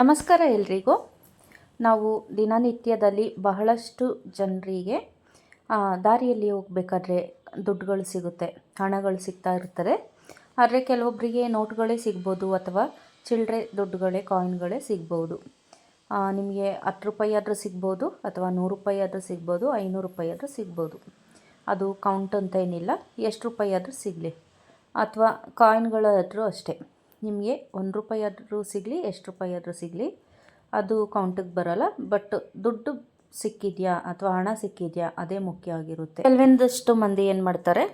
ನಮಸ್ಕಾರ ಎಲ್ರಿಗೂ. ನಾವು ದಿನನಿತ್ಯದಲ್ಲಿ ಬಹಳಷ್ಟು ಜನರಿಗೆ ದಾರಿಯಲ್ಲಿ ಹೋಗ್ಬೇಕಾದ್ರೆ ದುಡ್ಡುಗಳು ಸಿಗುತ್ತೆ, ಹಣಗಳು ಸಿಗ್ತಾ ಇರ್ತಾರೆ ಆದರೆ ಕೆಲವೊಬ್ಬರಿಗೆ ನೋಟ್ಗಳೇ ಸಿಗ್ಬೋದು ಅಥವಾ ಚಿಲ್ಲರೆ ದುಡ್ಡುಗಳೇ, ಕಾಯಿನ್ಗಳೇ ಸಿಗ್ಬೋದು. ನಿಮಗೆ ಹತ್ತು ರೂಪಾಯಿ ಆದರೂ ಸಿಗ್ಬೋದು ಅಥವಾ ನೂರು ರೂಪಾಯಿ ಆದರೂ ಸಿಗ್ಬೋದು, ಐನೂರು ರೂಪಾಯಿ ಆದರೂ ಸಿಗ್ಬೋದು. ಅದು ಕೌಂಟ್ ಅಂತ ಏನಿಲ್ಲ, ಎಷ್ಟು ರೂಪಾಯಿ ಆದರೂ ಸಿಗಲಿ. ಅಥವಾ ಕಾಯಿನ್ಗಳಾದರೂ ಅಷ್ಟೇ. ನಿಮಗೆ ಒಂದು ರೂಪಾಯಿ ಆದರೂ ಸಿಗಲಿ, ಎಷ್ಟು ರೂಪಾಯಿ ಆದರೂ ಸಿಗಲಿ, ಅದು ಕೌಂಟಿಗೆ ಬರೋಲ್ಲ. ಬಟ್ ದುಡ್ಡು ಸಿಕ್ಕಿದೆಯಾ ಅಥವಾ ಹಣ ಸಿಕ್ಕಿದೆಯಾ, ಅದೇ ಮುಖ್ಯ ಆಗಿರುತ್ತೆ. ಕೆಲವೊಂದಷ್ಟು ಮಂದಿ ಏನು ಮಾಡ್ತಾರೆ,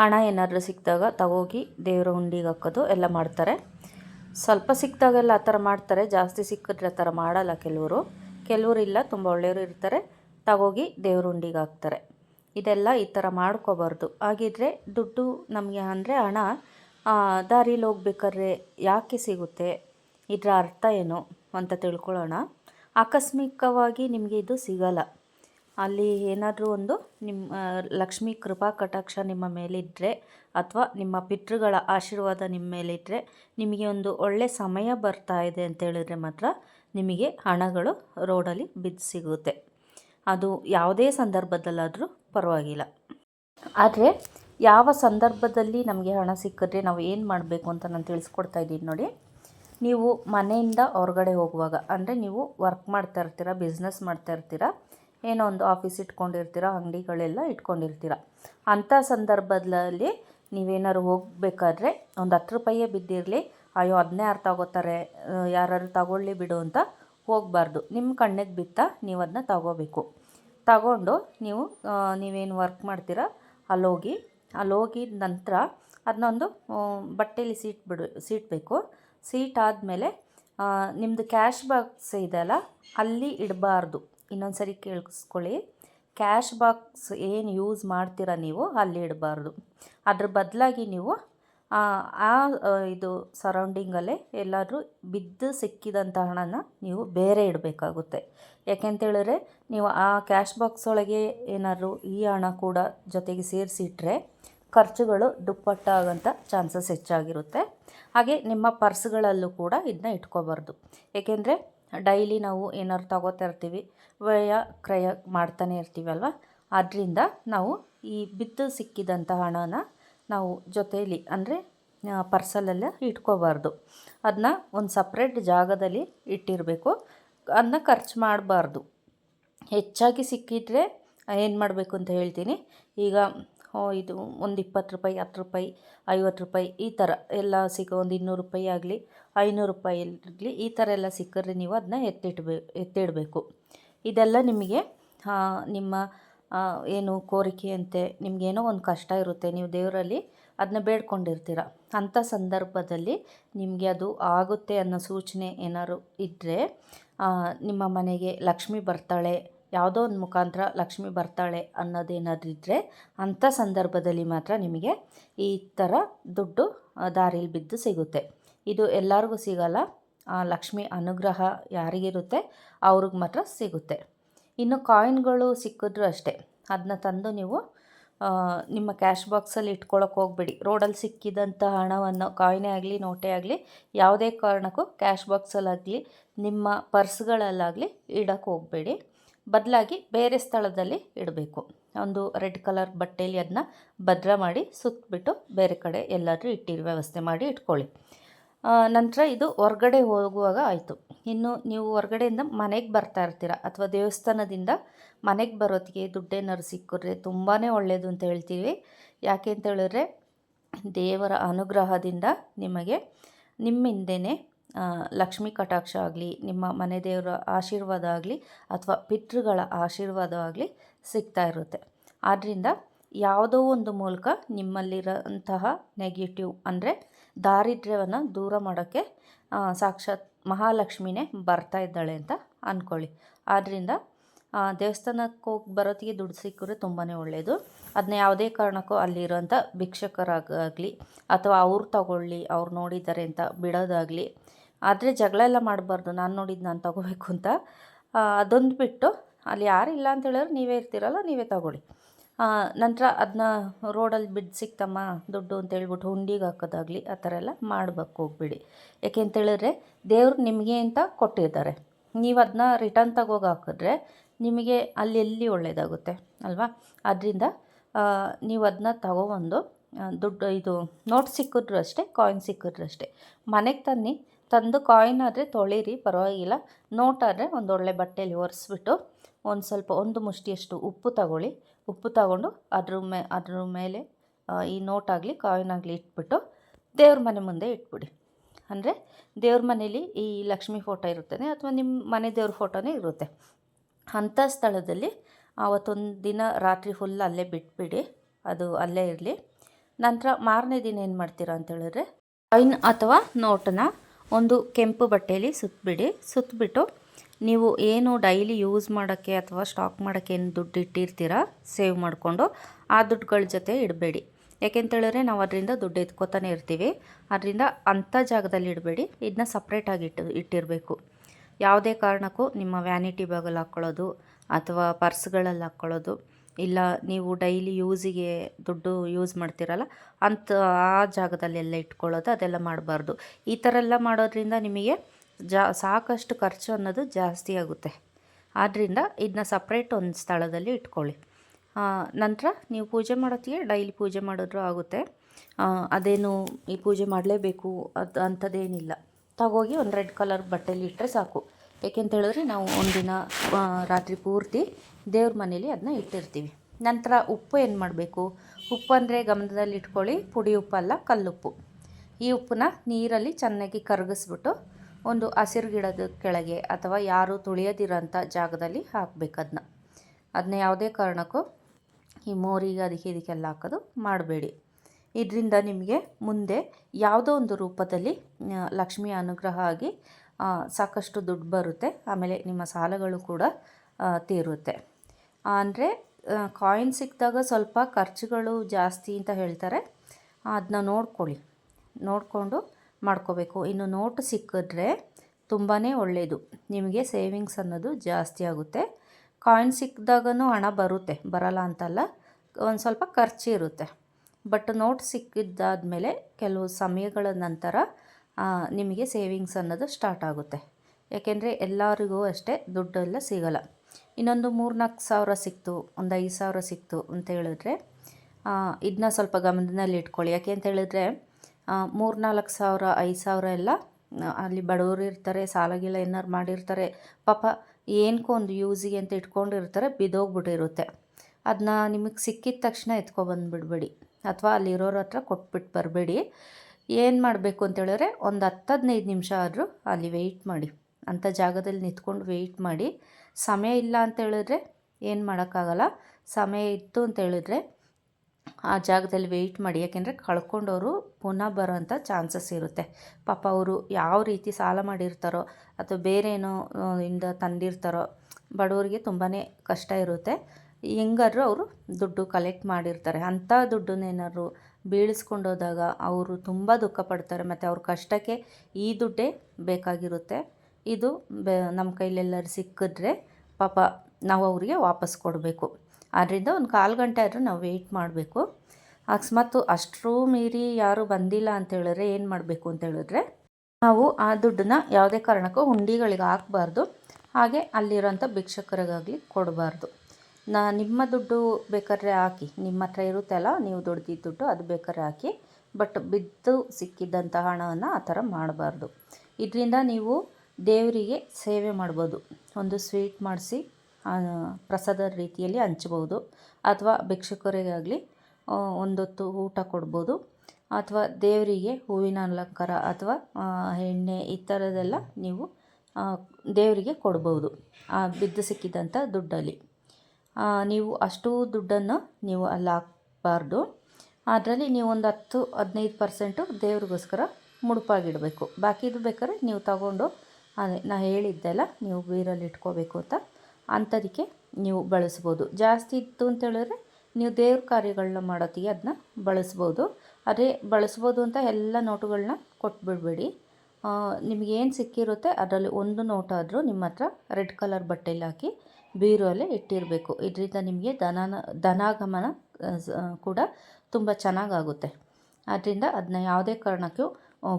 ಹಣ ಏನಾದರೂ ಸಿಕ್ಕಿದಾಗ ತಗೋಗಿ ದೇವರ ಹುಂಡಿಗೆ ಹಾಕೋದು ಎಲ್ಲ ಮಾಡ್ತಾರೆ. ಸ್ವಲ್ಪ ಸಿಕ್ಕಿದಾಗೆಲ್ಲ ಆ ಥರ ಮಾಡ್ತಾರೆ, ಜಾಸ್ತಿ ಸಿಕ್ಕಿದ್ರೆ ಆ ಥರ ಮಾಡಲ್ಲ ಕೆಲವರು. ಕೆಲವರು ಇಲ್ಲ, ತುಂಬ ಒಳ್ಳೆಯವರು ಇರ್ತಾರೆ ತಗೋಗಿ ದೇವ್ರ ಉಂಡಿಗೆ ಹಾಕ್ತಾರೆ. ಇದೆಲ್ಲ ಈ ಥರ ಮಾಡ್ಕೋಬಾರ್ದು. ಹಾಗಿದ್ರೆ ದುಡ್ಡು ನಮಗೆ ಅಂದರೆ ಹಣ ದಾರೀಲಿ ಹೋಗ್ಬೇಕಾದ್ರೆ ಯಾಕೆ ಸಿಗುತ್ತೆ? ಇದರ ಅರ್ಥ ಏನು ಅಂತ ತಿಳ್ಕೊಳ್ಳೋಣ. ಆಕಸ್ಮಿಕವಾಗಿ ನಿಮಗೆ ಇದು ಸಿಗಲ್ಲ. ಅಲ್ಲಿ ಏನಾದರೂ ಒಂದು ನಿಮ್ಮ ಲಕ್ಷ್ಮೀ ಕೃಪಾ ಕಟಾಕ್ಷ ನಿಮ್ಮ ಮೇಲಿದ್ದರೆ ಅಥವಾ ನಿಮ್ಮ ಪಿತೃಗಳ ಆಶೀರ್ವಾದ ನಿಮ್ಮ ಮೇಲಿದ್ದರೆ ನಿಮಗೆ ಒಂದು ಒಳ್ಳೆ ಸಮಯ ಬರ್ತಾ ಇದೆ ಅಂತ ಹೇಳಿದ್ರೆ ಮಾತ್ರ ನಿಮಗೆ ಹಣಗಳು ರೋಡಲ್ಲಿ ಬಿದ್ದು ಸಿಗುತ್ತೆ. ಅದು ಯಾವುದೇ ಸಂದರ್ಭದಲ್ಲಾದರೂ ಪರವಾಗಿಲ್ಲ. ಆದರೆ ಯಾವ ಸಂದರ್ಭದಲ್ಲಿ ನಮಗೆ ಹಣ ಸಿಕ್ಕಿದ್ರೆ ನಾವು ಏನು ಮಾಡಬೇಕು ಅಂತ ನಾನು ತಿಳಿಸ್ಕೊಡ್ತಾ ಇದ್ದೀನಿ ನೋಡಿ. ನೀವು ಮನೆಯಿಂದ ಹೊರಗಡೆ ಹೋಗುವಾಗ, ಅಂದರೆ ನೀವು ವರ್ಕ್ ಮಾಡ್ತಾ ಇರ್ತೀರ ಬಿಸ್ನೆಸ್ ಮಾಡ್ತಾ ಇರ್ತೀರ, ಏನೋ ಒಂದು ಆಫೀಸ್ ಇಟ್ಕೊಂಡಿರ್ತೀರ, ಅಂಗಡಿಗಳೆಲ್ಲ ಇಟ್ಕೊಂಡಿರ್ತೀರ ಅಂಥ ಸಂದರ್ಭದಲ್ಲಿ ನೀವೇನಾದ್ರು ಹೋಗಬೇಕಾದ್ರೆ ಒಂದು ಹತ್ತು ರೂಪಾಯಿಯೇ ಬಿದ್ದಿರಲಿ, ಅಯ್ಯೋ ಅದನ್ನೇ ಯಾರು ತಗೋತಾರೆ ಯಾರು ತಗೊಳ್ಳಿ ಬಿಡು ಅಂತ ಹೋಗಬಾರ್ದು. ನಿಮ್ಮ ಕಣ್ಣಿಗೆ ಬಿತ್ತ ನೀವು ಅದನ್ನ ತಗೋಬೇಕು. ತಗೊಂಡು ನೀವು ನೀವೇನು ವರ್ಕ್ ಮಾಡ್ತೀರಾ, ಅಲ್ಲೋಗಿ ಅಲ್ಲೋಗಿದ ನಂತರ ಅದನ್ನೊಂದು ಬಟ್ಟೆಯಲ್ಲಿ ಸೀಟ್ ಬಿಡು, ಸೀಟ್ಬೇಕು. ಸೀಟ್ ಆದಮೇಲೆ ನಿಮ್ಮದು ಕ್ಯಾಶ್ ಬಾಕ್ಸ್ ಇದೆಯಲ್ಲ ಅಲ್ಲಿ ಇಡಬಾರ್ದು. ಇನ್ನೊಂದು ಸರಿ ಕೇಳಿಸ್ಕೊಳ್ಳಿ. ಕ್ಯಾಶ್ ಬಾಕ್ಸ್ ಏನು ಯೂಸ್ ಮಾಡ್ತೀರ ನೀವು, ಅಲ್ಲಿ ಇಡಬಾರ್ದು. ಅದ್ರ ಬದಲಾಗಿ ನೀವು ಆ, ಇದು ಸರೌಂಡಿಂಗಲ್ಲೇ ಎಲ್ಲಾದರೂ ಬಿದ್ದು ಸಿಕ್ಕಿದಂಥ ಹಣನ ನೀವು ಬೇರೆ ಇಡಬೇಕಾಗುತ್ತೆ. ಯಾಕೆಂತೇಳಿದ್ರೆ, ನೀವು ಆ ಕ್ಯಾಶ್ ಬಾಕ್ಸ್ ಒಳಗೆ ಏನಾದರೂ ಈ ಹಣ ಕೂಡ ಜೊತೆಗೆ ಸೇರಿಸಿಟ್ರೆ ಖರ್ಚುಗಳು ದುಪ್ಪಟ್ಟಾಗೋಂಥ ಚಾನ್ಸಸ್ ಹೆಚ್ಚಾಗಿರುತ್ತೆ. ಹಾಗೆ ನಿಮ್ಮ ಪರ್ಸ್ಗಳಲ್ಲೂ ಕೂಡ ಇದನ್ನ ಇಟ್ಕೋಬಾರ್ದು. ಏಕೆಂದರೆ ಡೈಲಿ ನಾವು ಏನಾದ್ರು ತಗೋತಾ ಇರ್ತೀವಿ, ವ್ಯಯ, ಕ್ರಯ ಮಾಡ್ತಾನೆ ಇರ್ತೀವಲ್ವ ಅದರಿಂದ ನಾವು ಈ ಬಿದ್ದು ಸಿಕ್ಕಿದಂಥ ಹಣನ ನಾವು ಜೊತೆಯಲ್ಲಿ ಅಂದರೆ ಪರ್ಸಲ್ಲೆಲ್ಲ ಇಟ್ಕೋಬಾರ್ದು. ಅದನ್ನ ಒಂದು ಸಪ್ರೇಟ್ ಜಾಗದಲ್ಲಿ ಇಟ್ಟಿರಬೇಕು. ಅದನ್ನ ಖರ್ಚು ಮಾಡಬಾರ್ದು. ಹೆಚ್ಚಾಗಿ ಸಿಕ್ಕಿದ್ರೆ ಏನು ಮಾಡಬೇಕು ಅಂತ ಹೇಳ್ತೀನಿ. ಈಗ ಇದು ಒಂದು ಇಪ್ಪತ್ತು ರೂಪಾಯಿ, ಹತ್ತು ರೂಪಾಯಿ, ಐವತ್ತು ರೂಪಾಯಿ, ಈ ಥರ ಎಲ್ಲ ಸಿಗೋ ಒಂದು ಇನ್ನೂರು ರೂಪಾಯಿ ಆಗಲಿ, ಐನೂರು ರೂಪಾಯಿ ಆಗಲಿ, ಈ ಥರ ಎಲ್ಲ ಸಿಕ್ಕಿದ್ರೆ ನೀವು ಅದನ್ನ ಎತ್ತಿಡ್ಬೇ, ಎತ್ತಿಡಬೇಕು. ಇದೆಲ್ಲ ನಿಮಗೆ ನಿಮ್ಮ ಏನು ಕೋರಿಕೆಯಂತೆ ನಿಮಗೇನೋ ಒಂದು ಕಷ್ಟ ಇರುತ್ತೆ, ನೀವು ದೇವರಲ್ಲಿ ಅದನ್ನ ಬೇಡ್ಕೊಂಡಿರ್ತೀರ. ಅಂಥ ಸಂದರ್ಭದಲ್ಲಿ ನಿಮಗೆ ಅದು ಆಗುತ್ತೆ ಅನ್ನೋ ಸೂಚನೆ ಏನಾದ್ರು ಇದ್ದರೆ ನಿಮ್ಮ ಮನೆಗೆ ಲಕ್ಷ್ಮಿ ಬರ್ತಾಳೆ ಯಾವುದೋ ಒಂದು ಮುಖಾಂತರ ಲಕ್ಷ್ಮಿ ಬರ್ತಾಳೆ ಅನ್ನೋದೇನಾದ್ರೂ ಇದ್ದರೆ ಅಂಥ ಸಂದರ್ಭದಲ್ಲಿ ಮಾತ್ರ ನಿಮಗೆ ಈ ಥರ ದುಡ್ಡು ದಾರಿಲಿ ಬಿದ್ದು ಸಿಗುತ್ತೆ. ಇದು ಎಲ್ಲರಿಗೂ ಸಿಗಲ್ಲ. ಲಕ್ಷ್ಮಿ ಅನುಗ್ರಹ ಯಾರಿಗಿರುತ್ತೆ? ಅವ್ರಿಗೆ ಮಾತ್ರ ಸಿಗುತ್ತೆ. ಇನ್ನು ಕಾಯಿನ್ಗಳು ಸಿಕ್ಕಿದ್ರು ಅಷ್ಟೇ. ಅದನ್ನ ತಂದು ನೀವು ನಿಮ್ಮ ಕ್ಯಾಶ್ ಬಾಕ್ಸಲ್ಲಿ ಇಟ್ಕೊಳ್ಳೋಕೆ ಹೋಗ್ಬೇಡಿ. ರೋಡಲ್ಲಿ ಸಿಕ್ಕಿದಂಥ ಹಣವನ್ನು, ಕಾಯಿನೇ ಆಗಲಿ, ನೋಟೇ ಆಗಲಿ, ಯಾವುದೇ ಕಾರಣಕ್ಕೂ ಕ್ಯಾಶ್ ಬಾಕ್ಸಲ್ಲಾಗಲಿ, ನಿಮ್ಮ ಪರ್ಸ್ಗಳಲ್ಲಾಗಲಿ ಇಡೋಕ್ಕೆ ಹೋಗಬೇಡಿ. ಬದಲಾಗಿ ಬೇರೆ ಸ್ಥಳದಲ್ಲಿ ಇಡಬೇಕು. ಒಂದು ರೆಡ್ ಕಲರ್ ಬಟ್ಟೆಯಲ್ಲಿ ಅದನ್ನ ಭದ್ರ ಮಾಡಿ ಸುತ್ತಬಿಟ್ಟು ಬೇರೆ ಕಡೆ ಎಲ್ಲಾದರೂ ಇಟ್ಟಿರೋ ವ್ಯವಸ್ಥೆ ಮಾಡಿ ಇಟ್ಕೊಳ್ಳಿ. ನಂತರ ಇದು ಹೊರಗಡೆ ಹೋಗುವಾಗ ಆಯಿತು. ಇನ್ನು ನೀವು ಹೊರಗಡೆಯಿಂದ ಮನೆಗೆ ಬರ್ತಾ ಇರ್ತೀರ ಅಥವಾ ದೇವಸ್ಥಾನದಿಂದ ಮನೆಗೆ ಬರೋತ್ತಿಗೆ ದುಡ್ಡೇನಾದ್ರು ಸಿಕ್ಕಿದ್ರೆ ತುಂಬಾ ಒಳ್ಳೆಯದು ಅಂತ ಹೇಳ್ತೀವಿ. ಯಾಕೆ ಅಂತ ಹೇಳಿದ್ರೆ ದೇವರ ಅನುಗ್ರಹದಿಂದ ನಿಮಗೆ ನಿಮ್ಮಿಂದೇ ಲಕ್ಷ್ಮೀ ಕಟಾಕ್ಷ ಆಗಲಿ, ನಿಮ್ಮ ಮನೆ ದೇವರ ಆಶೀರ್ವಾದ ಆಗಲಿ ಅಥವಾ ಪಿತೃಗಳ ಆಶೀರ್ವಾದ ಆಗಲಿ ಸಿಗ್ತಾ ಇರುತ್ತೆ. ಆದ್ದರಿಂದ ಯಾವುದೋ ಒಂದು ಮೂಲಕ ನಿಮ್ಮಲ್ಲಿರೋಂತಹ ನೆಗೆಟಿವ್ ಅಂದರೆ ದಾರಿದ್ರ್ಯವನ್ನು ದೂರ ಮಾಡೋಕ್ಕೆ ಸಾಕ್ಷಾತ್ ಮಹಾಲಕ್ಷ್ಮಿನೇ ಬರ್ತಾ ಇದ್ದಾಳೆ ಅಂತ ಅಂದ್ಕೊಳ್ಳಿ ಆದ್ದರಿಂದ ದೇವಸ್ಥಾನಕ್ಕೆ ಹೋಗಿ ಬರೋತ್ತಿಗೆ ದುಡ್ಡು ಸಿಕ್ಕಿದ್ರೆ ತುಂಬಾ ಒಳ್ಳೆಯದು ಅದನ್ನ ಯಾವುದೇ ಕಾರಣಕ್ಕೂ ಅಲ್ಲಿರೋಂಥ ಭಿಕ್ಷಕರಾಗಲಿ ಅಥವಾ ಅವ್ರು ತಗೊಳ್ಳಿ, ಅವ್ರು ನೋಡಿದ್ದಾರೆ ಅಂತ ಬಿಡೋದಾಗಲಿ ಆದರೆ ಜಗಳ ಎಲ್ಲ ಮಾಡಬಾರ್ದು. ನಾನು ನೋಡಿದ್ದು ನಾನು ತಗೋಬೇಕು ಅಂತ. ಅದೊಂದು ಬಿಟ್ಟು ಅಲ್ಲಿ ಯಾರಿಲ್ಲ ಅಂತ ಹೇಳಿದ್ರೆ ನೀವೇ ಇರ್ತೀರಲ್ಲ, ನೀವೇ ತಗೊಳ್ಳಿ. ನಂತರ ಅದನ್ನ ರೋಡಲ್ಲಿ ಬಿದ್ದು ಸಿಕ್ತಮ್ಮ ದುಡ್ಡು ಅಂತ ಹೇಳ್ಬಿಟ್ಟು ಹುಂಡಿಗೆ ಹಾಕೋದಾಗಲಿ ಆ ಥರ ಎಲ್ಲ ಮಾಡ್ಬೇಕು ಹೋಗ್ಬಿಡಿ. ಯಾಕೆ ಅಂತ ಹೇಳಿದ್ರೆ ದೇವ್ರು ನಿಮಗೆ ಅಂತ ಕೊಟ್ಟಿದ್ದಾರೆ ನೀವು ಅದನ್ನ ರಿಟರ್ನ್ ತಗೋಗಿ ಹಾಕಿದ್ರೆ ನಿಮಗೆ ಅಲ್ಲಿ ಎಲ್ಲಿ ಒಳ್ಳೆಯದಾಗುತ್ತೆ ಅಲ್ವಾ? ಅದರಿಂದ ನೀವು ಅದನ್ನ ತಗೊಬಂದು ದುಡ್ಡು ಇದು ನೋಟ್ ಸಿಕ್ಕಿದ್ರು ಅಷ್ಟೇ ಕಾಯಿನ್ ಸಿಕ್ಕಿದ್ರು ಅಷ್ಟೇ. ಮನೆಗೆ ತನ್ನಿ ತಂದು ಕಾಯಿನ್ ಆದರೆ ತೊಳೀರಿ, ಪರವಾಗಿಲ್ಲ. ನೋಟ್ ಆದರೆ ಒಂದು ಒಳ್ಳೆ ಬಟ್ಟೆಯಲ್ಲಿ ಒರೆಸ್ಬಿಟ್ಟು ಒಂದು ಸ್ವಲ್ಪ ಒಂದು ಮುಷ್ಟಿಯಷ್ಟು ಉಪ್ಪು ತಗೊಳ್ಳಿ. ಉಪ್ಪು ತಗೊಂಡು ಅದ್ರ ಮೇ, ಅದ್ರ ಮೇಲೆ ಈ ನೋಟಾಗಲಿ ಕಾಯಿನ್ ಆಗಲಿ ಇಟ್ಬಿಟ್ಟು ದೇವ್ರ ಮನೆ ಮುಂದೆ ಇಟ್ಬಿಡಿ. ಅಂದರೆ ದೇವ್ರ ಮನೇಲಿ ಈ ಲಕ್ಷ್ಮಿ ಫೋಟೋ ಇರುತ್ತದೆ ಅಥವಾ ನಿಮ್ಮ ಮನೆ ದೇವ್ರ ಫೋಟೋನೇ ಇರುತ್ತೆ. ಅಂಥ ಸ್ಥಳದಲ್ಲಿ ಆವತ್ತೊಂದು ದಿನ ರಾತ್ರಿ ಫುಲ್ ಅಲ್ಲೇ ಬಿಟ್ಬಿಡಿ. ಅದು ಅಲ್ಲೇ ಇರಲಿ. ನಂತರ ಮಾರನೇ ದಿನ ಏನು ಮಾಡ್ತೀರಾ ಅಂತ ಹೇಳಿದ್ರೆ ಕಾಯಿನ್ ಅಥವಾ ನೋಟನ್ನ ಒಂದು ಕೆಂಪು ಬಟ್ಟೆಯಲ್ಲಿ ಸುತ್ತಬಿಡಿ ಸುತ್ತಬಿಟ್ಟು ನೀವು ಏನು ಡೈಲಿ ಯೂಸ್ ಮಾಡೋಕ್ಕೆ ಅಥವಾ ಸ್ಟಾಕ್ ಮಾಡೋಕ್ಕೆ ಏನು ದುಡ್ಡು ಇಟ್ಟಿರ್ತೀರ, ಸೇವ್ ಮಾಡಿಕೊಂಡು ಆ ದುಡ್ಡುಗಳ ಜೊತೆ ಇಡಬೇಡಿ. ಯಾಕೆಂತೇಳಿದ್ರೆ ನಾವು ಅದರಿಂದ ದುಡ್ಡು ಎತ್ಕೋತಾನೆ ಇರ್ತೀವಿ. ಅದರಿಂದ ಅಂಥ ಜಾಗದಲ್ಲಿ ಇಡಬೇಡಿ. ಇದನ್ನ ಸಪ್ರೇಟಾಗಿ ಇಟ್ಟು, ಇಟ್ಟಿರಬೇಕು. ಯಾವುದೇ ಕಾರಣಕ್ಕೂ ನಿಮ್ಮ ವ್ಯಾನಿಟಿ ಬ್ಯಾಗಲ್ಲಿ ಹಾಕ್ಕೊಳ್ಳೋದು ಅಥವಾ ಪರ್ಸ್ಗಳಲ್ಲಿ ಹಾಕ್ಕೊಳ್ಳೋದು ಇಲ್ಲ ನೀವು ಡೈಲಿ ಯೂಸಿಗೆ ದುಡ್ಡು ಯೂಸ್ ಮಾಡ್ತೀರಲ್ಲ, ಅಂತ ಆ ಜಾಗದಲ್ಲೆಲ್ಲ ಇಟ್ಕೊಳ್ಳೋದು, ಅದೆಲ್ಲ ಮಾಡಬಾರ್ದು. ಈ ಥರ ಎಲ್ಲ ಮಾಡೋದ್ರಿಂದ ನಿಮಗೆ ಜಾ, ಸಾಕಷ್ಟು ಖರ್ಚು ಅನ್ನೋದು ಜಾಸ್ತಿ ಆಗುತ್ತೆ. ಆದ್ದರಿಂದ ಇದನ್ನ ಸಪ್ರೇಟ್ ಒಂದು ಸ್ಥಳದಲ್ಲಿ ಇಟ್ಕೊಳ್ಳಿ. ನಂತರ ನೀವು ಪೂಜೆ ಮಾಡೋತ್ತಿಗೆ ಡೈಲಿ ಪೂಜೆ ಮಾಡಿದ್ರೂ ಆಗುತ್ತೆ. ಅದೇನು ಈ ಪೂಜೆ ಮಾಡಲೇಬೇಕು ಅದು, ಅಂಥದ್ದೇನಿಲ್ಲ. ತಗೋಗಿ ಒಂದು ರೆಡ್ ಕಲರ್ ಬಟ್ಟೆಲಿ ಇಟ್ಟರೆ ಸಾಕು. ಏಕೆಂತ ಹೇಳಿದ್ರೆ ನಾವು ಒಂದಿನ ರಾತ್ರಿ ಪೂರ್ತಿ ದೇವ್ರ ಮನೇಲಿ ಅದನ್ನ ಇಟ್ಟಿರ್ತೀವಿ. ನಂತರ ಉಪ್ಪು ಏನು ಮಾಡಬೇಕು? ಉಪ್ಪು ಅಂದರೆ ಗಮನದಲ್ಲಿ ಇಟ್ಕೊಳ್ಳಿ, ಪುಡಿ ಉಪ್ಪಲ್ಲ ಕಲ್ಲುಪ್ಪು. ಈ ಉಪ್ಪನ್ನ ನೀರಲ್ಲಿ ಚೆನ್ನಾಗಿ ಕರಗಿಸ್ಬಿಟ್ಟು ಒಂದು ಹಸಿರು ಗಿಡದ ಕೆಳಗೆ ಅಥವಾ ಯಾರು ತುಳಿಯದಿರೋಂಥ ಜಾಗದಲ್ಲಿ ಹಾಕಬೇಕು ಅದನ್ನ ಅದನ್ನ ಯಾವುದೇ ಕಾರಣಕ್ಕೂ ಈ ಮೋರಿಗೆ ಅದಕ್ಕೆ ಇದಕ್ಕೆಲ್ಲ ಹಾಕೋದು ಮಾಡಬೇಡಿ. ಇದರಿಂದ ನಿಮಗೆ ಮುಂದೆ ಯಾವುದೋ ಒಂದು ರೂಪದಲ್ಲಿ ಲಕ್ಷ್ಮಿಯ ಅನುಗ್ರಹ ಆಗಿ ಸಾಕಷ್ಟು ದುಡ್ಡು ಬರುತ್ತೆ. ಆಮೇಲೆ ನಿಮ್ಮ ಸಾಲಗಳು ಕೂಡ ತೀರುತ್ತೆ. ಅಂದರೆ ಕಾಯಿನ್ ಸಿಕ್ಕಿದಾಗ ಸ್ವಲ್ಪ ಖರ್ಚುಗಳು ಜಾಸ್ತಿ ಅಂತ ಹೇಳ್ತಾರೆ. ಅದನ್ನ ನೋಡ್ಕೊಳ್ಳಿ. ನೋಡಿಕೊಂಡು ಮಾಡ್ಕೋಬೇಕು. ಇನ್ನು ನೋಟ್ ಸಿಕ್ಕಿದ್ರೆ ತುಂಬಾ ಒಳ್ಳೆಯದು ನಿಮಗೆ ಸೇವಿಂಗ್ಸ್ ಅನ್ನೋದು ಜಾಸ್ತಿ ಆಗುತ್ತೆ. ಕಾಯಿನ್ ಸಿಕ್ಕಿದಾಗೂ ಹಣ ಬರುತ್ತೆ. ಬರಲ್ಲ ಅಂತಲ್ಲ. ಒಂದು ಸ್ವಲ್ಪ ಖರ್ಚು ಇರುತ್ತೆ. ಬಟ್ ನೋಟ್ ಸಿಕ್ಕಿದ್ದಾದಮೇಲೆ ಕೆಲವು ಸಮಯಗಳ ನಂತರ ನಿಮಗೆ ಸೇವಿಂಗ್ಸ್ ಅನ್ನೋದು ಸ್ಟಾರ್ಟ್ ಆಗುತ್ತೆ. ಯಾಕೆಂದರೆ ಎಲ್ಲರಿಗೂ ಅಷ್ಟೇ ದುಡ್ಡೆಲ್ಲ ಸಿಗಲ್ಲ. ಇನ್ನೊಂದು ಮೂರು ನಾಲ್ಕು ಸಾವಿರ ಸಿಕ್ತು, ಒಂದು ಐದು ಸಾವಿರ ಸಿಕ್ತು ಅಂತ ಹೇಳಿದ್ರೆ ಇದನ್ನ ಸ್ವಲ್ಪ ಗಮನದಲ್ಲಿ ಇಟ್ಕೊಳ್ಳಿ. ಯಾಕೆ ಅಂತ ಹೇಳಿದ್ರೆ ಮೂರು ನಾಲ್ಕು ಸಾವಿರ, ಐದು ಸಾವಿರ ಎಲ್ಲ ಅಲ್ಲಿ ಬಡವರು ಇರ್ತಾರೆ ಸಾಲಗಿಲ್ಲ ಏನಾರು ಮಾಡಿರ್ತಾರೆ, ಪಾಪ ಏನಕ್ಕೂ ಒಂದು ಯೂಸಿಗೆ ಅಂತ ಇಟ್ಕೊಂಡಿರ್ತಾರೆ, ಬಿದ್ದೋಗ್ಬಿಟ್ಟಿರುತ್ತೆ. ಅದನ್ನ ನಿಮಗೆ ಸಿಕ್ಕಿದ ತಕ್ಷಣ ಎತ್ಕೊಬಂದುಬಿಡ್ಬೇಡಿ. ಅಥವಾ ಅಲ್ಲಿರೋರ ಹತ್ರ ಕೊಟ್ಬಿಟ್ಟು ಬರಬೇಡಿ. ಏನು ಮಾಡಬೇಕು ಅಂತ ಹೇಳಿದ್ರೆ ಒಂದು ಹತ್ತು ಹದಿನೈದು ನಿಮಿಷ ಆದರೂ ಅಲ್ಲಿ ವೆಯ್ಟ್ ಮಾಡಿ. ಅಂಥ ಜಾಗದಲ್ಲಿ ನಿಂತ್ಕೊಂಡು ವೆಯ್ಟ್ ಮಾಡಿ. ಸಮಯ ಇಲ್ಲ ಅಂತ ಹೇಳಿದ್ರೆ ಏನು ಮಾಡೋಕ್ಕಾಗಲ್ಲ. ಸಮಯ ಇತ್ತು ಅಂತ ಹೇಳಿದ್ರೆ ಆ ಜಾಗದಲ್ಲಿ ವೆಯ್ಟ್ ಮಾಡಿ. ಯಾಕೆಂದರೆ ಕಳ್ಕೊಂಡವರು ಪುನಃ ಬರೋಂಥ ಚಾನ್ಸಸ್ ಇರುತ್ತೆ. ಪಾಪ ಅವರು ಯಾವ ರೀತಿ ಸಾಲ ಮಾಡಿರ್ತಾರೋ ಅಥವಾ ಬೇರೆ ಏನೋ ಇಂದ ತಂದಿರ್ತಾರೋ ಬಡವರಿಗೆ ತುಂಬಾ ಕಷ್ಟ ಇರುತ್ತೆ. ಹೆಂಗಾದ್ರೂ ಅವರು ದುಡ್ಡು ಕಲೆಕ್ಟ್ ಮಾಡಿರ್ತಾರೆ. ಅಂಥ ದುಡ್ಡನ್ನೇನಾದ್ರು ಬೀಳಿಸ್ಕೊಂಡೋದಾಗ ಅವರು ತುಂಬ ದುಃಖ ಪಡ್ತಾರೆ ಮತ್ತು ಅವ್ರ ಕಷ್ಟಕ್ಕೆ ಈ ದುಡ್ಡೇ ಬೇಕಾಗಿರುತ್ತೆ. ಇದು ಬೆ ನಮ್ಮ ಕೈಲೆಲ್ಲರೂ ಸಿಕ್ಕಿದ್ರೆ ಪಾಪ ನಾವು ಅವರಿಗೆ ವಾಪಸ್ ಕೊಡಬೇಕು. ಆದ್ದರಿಂದ ಒಂದು ಕಾಲು ಗಂಟೆ ಆದರೂ ನಾವು ವೆಯ್ಟ್ ಮಾಡಬೇಕು. ಅಕಸ್ಮಾತ್ ಅಷ್ಟರೂ ಮೀರಿ ಯಾರೂ ಬಂದಿಲ್ಲ ಅಂತ ಹೇಳಿದ್ರೆ ಏನು ಮಾಡಬೇಕು ಅಂತ ಹೇಳಿದ್ರೆ ನಾವು ಆ ದುಡ್ಡನ್ನ ಯಾವುದೇ ಕಾರಣಕ್ಕೂ ಹುಂಡಿಗಳಿಗೆ ಹಾಕಬಾರ್ದು. ಹಾಗೆ ಅಲ್ಲಿರೋಂಥ ಭಿಕ್ಷಕರಿಗಾಗಲಿ ಕೊಡಬಾರ್ದು. ನಾ ನಿಮ್ಮ ದುಡ್ಡು ಬೇಕಾದ್ರೆ ಹಾಕಿ. ನಿಮ್ಮ ಹತ್ರ ಇರುತ್ತೆ ಅಲ್ಲ ನೀವು ದುಡ್ದಿದ್ದ ದುಡ್ಡು ಅದು ಬೇಕಾದ್ರೆ ಹಾಕಿ. ಬಟ್ ಬಿದ್ದು ಸಿಕ್ಕಿದ್ದಂಥ ಹಣವನ್ನು ಆ ಥರ ಮಾಡಬಾರ್ದು. ಇದರಿಂದ ನೀವು ದೇವರಿಗೆ ಸೇವೆ ಮಾಡ್ಬೋದು. ಒಂದು ಸ್ವೀಟ್ ಮಾಡಿಸಿ ಪ್ರಸಾದ ರೀತಿಯಲ್ಲಿ ಹಂಚ್ಬೋದು. ಅಥವಾ ಭಿಕ್ಷುಕರಿಗಾಗಲಿ ಒಂದೊತ್ತು ಊಟ ಕೊಡ್ಬೋದು. ಅಥವಾ ದೇವರಿಗೆ ಹೂವಿನ ಅಲಂಕಾರ ಅಥವಾ ಎಣ್ಣೆ ಈ ಥರದ್ದೆಲ್ಲ ನೀವು ದೇವರಿಗೆ ಕೊಡ್ಬೋದು. ಆ, ಬಿದ್ದು ಸಿಕ್ಕಿದಂಥ ದುಡ್ಡಲ್ಲಿ. ನೀವು ಅಷ್ಟು ದುಡ್ಡನ್ನು ನೀವು ಅಲ್ಲಿ ಹಾಕಬಾರ್ದು ಅದರಲ್ಲಿ ನೀವು ಒಂದು ಹತ್ತು, ಹದಿನೈದು ಪರ್ಸೆಂಟು ದೇವ್ರಿಗೋಸ್ಕರ ಮುಡುಪಾಗಿಡಬೇಕು. ಬಾಕಿದು ಬೇಕಾದ್ರೆ ನೀವು ತಗೊಂಡು, ಅದೇ ನಾ ಹೇಳಿದ್ದೆಲ್ಲ ನೀವು ಬೀರಲ್ಲಿ ಇಟ್ಕೋಬೇಕು ಅಂತ. ಅಂಥದಕ್ಕೆ ನೀವು ಬಳಸ್ಬೋದು. ಜಾಸ್ತಿ ಇತ್ತು ಅಂತ ಹೇಳಿದ್ರೆ ನೀವು ದೇವ್ರ ಕಾರ್ಯಗಳನ್ನ ಮಾಡೋತ್ತಿಗೆ ಅದನ್ನ ಬಳಸ್ಬೋದು. ಅದೇ ಬಳಸ್ಬೋದು ಅಂತ ಎಲ್ಲ ನೋಟುಗಳನ್ನ ಕೊಟ್ಬಿಡಬೇಡಿ. ನಿಮಗೇನು ಸಿಕ್ಕಿರುತ್ತೆ, ಅದರಲ್ಲಿ ಒಂದು ನೋಟಾದರೂ ನಿಮ್ಮ ಹತ್ರ ರೆಡ್ ಕಲರ್ ಬಟ್ಟೆಲಿ ಹಾಕಿ ಬೀರುವಲ್ಲೇ ಇಟ್ಟಿರಬೇಕು. ಇದರಿಂದ ನಿಮಗೆ ಧನನ ಧನಾಗಮನ ಕೂಡ ತುಂಬ ಚೆನ್ನಾಗಾಗುತ್ತೆ. ಆದ್ದರಿಂದ ಅದನ್ನ ಯಾವುದೇ ಕಾರಣಕ್ಕೂ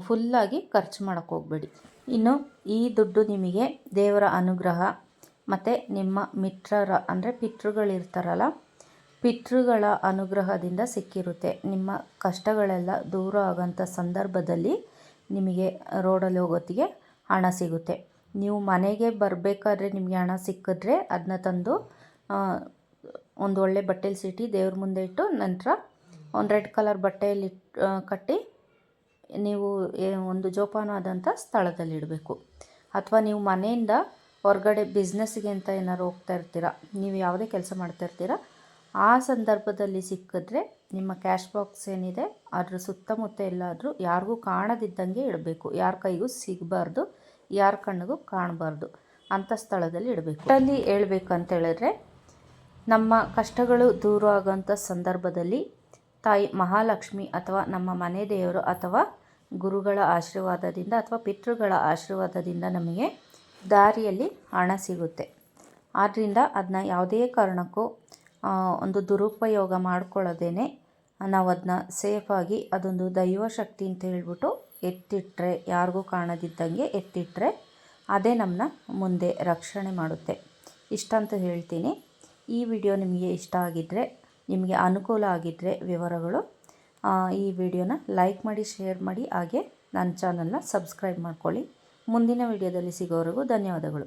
ಫುಲ್ಲಾಗಿ ಖರ್ಚು ಮಾಡೋಕ್ಕೆ ಹೋಗಬೇಡಿ. ಇನ್ನು ಈ ದುಡ್ಡು ನಿಮಗೆ ದೇವರ ಅನುಗ್ರಹ ಮತ್ತು ನಿಮ್ಮ ಮಿತ್ರರ, ಅಂದರೆ ಪಿತೃಗಳಿರ್ತಾರಲ್ಲ, ಪಿತೃಗಳ ಅನುಗ್ರಹದಿಂದ ಸಿಕ್ಕಿರುತ್ತೆ. ನಿಮ್ಮ ಕಷ್ಟಗಳೆಲ್ಲ ದೂರ ಆಗೋಂಥ ಸಂದರ್ಭದಲ್ಲಿ ನಿಮಗೆ ರೋಡಲ್ಲಿ ಹೋಗೋತ್ತಿಗೆ ಹಣ ಸಿಗುತ್ತೆ. ನೀವು ಮನೆಗೆ ಬರಬೇಕಾದ್ರೆ ನಿಮಗೆ ಹಣ ಸಿಕ್ಕಿದ್ರೆ ಅದನ್ನ ತಂದು ಒಂದು ಒಳ್ಳೆ ಬಟ್ಟೆಲಿ ಸಿಟಿ ದೇವ್ರ ಮುಂದೆ ಇಟ್ಟು ನಂತರ ಒಂದು ರೆಡ್ ಕಲರ್ ಬಟ್ಟೆಯಲ್ಲಿ ಕಟ್ಟಿ ನೀವು ಒಂದು ಜೋಪಾನವಾದಂಥ ಸ್ಥಳದಲ್ಲಿ ಇಡಬೇಕು. ಅಥವಾ ನೀವು ಮನೆಯಿಂದ ಹೊರಗಡೆ ಬಿಸ್ನೆಸ್ಗೆ ಅಂತ ಏನಾದ್ರು ಹೋಗ್ತಾ ಇರ್ತೀರ, ನೀವು ಯಾವುದೇ ಕೆಲಸ ಮಾಡ್ತಾ ಇರ್ತೀರ, ಆ ಸಂದರ್ಭದಲ್ಲಿ ಸಿಕ್ಕಿದ್ರೆ ನಿಮ್ಮ ಕ್ಯಾಶ್ ಬಾಕ್ಸ್ ಏನಿದೆ ಅದ್ರ ಸುತ್ತಮುತ್ತ ಎಲ್ಲಾದರೂ ಯಾರಿಗೂ ಕಾಣದಿದ್ದಂಗೆ ಇಡಬೇಕು. ಯಾರ ಕೈಗೂ ಸಿಗಬಾರ್ದು. ಯಾರ ಕಣ್ಣಿಗೂ ಕಾಣಬಾರ್ದು. ಅಂಥ ಸ್ಥಳದಲ್ಲಿ ಇಡಬೇಕು. ಅಲ್ಲಿ ಹೇಳ್ಬೇಕಂತ ಹೇಳಿದ್ರೆ ನಮ್ಮ ಕಷ್ಟಗಳು ದೂರ ಆಗೋಂಥ ಸಂದರ್ಭದಲ್ಲಿ ತಾಯಿ ಮಹಾಲಕ್ಷ್ಮಿ ಅಥವಾ ನಮ್ಮ ಮನೆ ದೇವರು ಅಥವಾ ಗುರುಗಳ ಆಶೀರ್ವಾದದಿಂದ ಅಥವಾ ಪಿತೃಗಳ ಆಶೀರ್ವಾದದಿಂದ ನಮಗೆ ದಾರಿಯಲ್ಲಿ ಹಣ ಸಿಗುತ್ತೆ. ಆದ್ದರಿಂದ ಅದನ್ನ ಯಾವುದೇ ಕಾರಣಕ್ಕೂ ಒಂದು ದುರುಪಯೋಗ ಮಾಡ್ಕೊಳ್ಳೋದೇನೆ ನಾವು ಅದನ್ನ ಸೇಫಾಗಿ ಅದೊಂದು ದೈವ ಶಕ್ತಿ ಅಂತ ಹೇಳ್ಬಿಟ್ಟು ಎತ್ತಿಟ್ಟರೆ ಯಾರಿಗೂ ಕಾಣದಿದ್ದಂಗೆ ಎತ್ತಿಟ್ಟರೆ ಅದೇ ನಮ್ಮನ್ನ ಮುಂದೆ ರಕ್ಷಣೆ ಮಾಡುತ್ತೆ. ಇಷ್ಟ ಅಂತ ಹೇಳ್ತೀನಿ. ಈ ವಿಡಿಯೋ ನಿಮಗೆ ಇಷ್ಟ ಆಗಿದ್ದರೆ ನಿಮಗೆ ಅನುಕೂಲ ಆಗಿದ್ದರೆ ವಿವರಗಳು ಈ ವಿಡಿಯೋನ ಲೈಕ್ ಮಾಡಿ, ಶೇರ್ ಮಾಡಿ, ಹಾಗೆ ನನ್ನ ಚಾನಲ್ನ ಸಬ್ಸ್ಕ್ರೈಬ್ ಮಾಡ್ಕೊಳ್ಳಿ. ಮುಂದಿನ ವಿಡಿಯೋದಲ್ಲಿ ಸಿಗೋವರೆಗೂ ಧನ್ಯವಾದಗಳು.